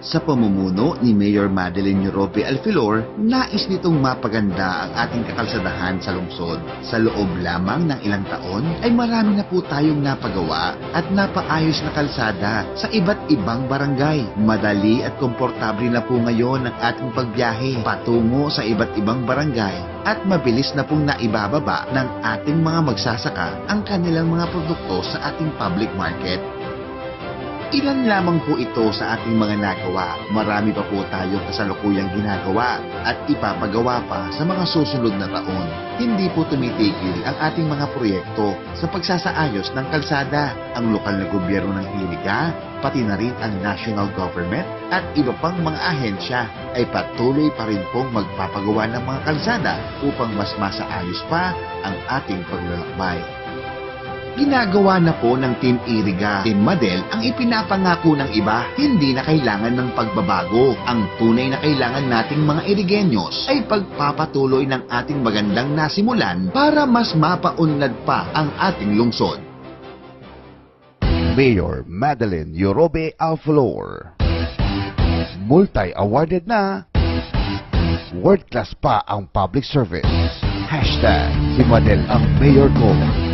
Sa pamumuno ni Mayor Madeline Europe Alfilor, nais nitong mapaganda ang ating kakalsadahan sa lungsod. Sa loob lamang ng ilang taon ay marami na po tayong napagawa at napaayos na kalsada sa iba't ibang barangay. Madali at komportable na po ngayon ang ating pagbiyahe patungo sa iba't ibang barangay at mabilis na pong naibababa ng ating mga magsasaka ang kanilang mga produkto sa ating public market. Ilan lamang po ito sa ating mga nagawa. Marami pa po tayong kasalukuyang ginagawa at ipapagawa pa sa mga susunod na taon. Hindi po tumitigil ang ating mga proyekto sa pagsasaayos ng kalsada. Ang lokal na gobyerno ng Hiliga, pati na rin ang national government at iba pang mga ahensya ay patuloy pa rin pong magpapagawa ng mga kalsada upang mas masaayos pa ang ating paglalakbay. Ginagawa na po ng Team Iriga, Team Madel ang ipinapangako ng iba, hindi na kailangan ng pagbabago. Ang tunay na kailangan nating mga Irigenyos ay pagpapatuloy ng ating magandang nasimulan para mas mapaunlad pa ang ating lungsod. Mayor Madeline Yorobe Alflor. Multi-awarded na. World class pa ang public service. Hashtag si Madel ang mayor ko.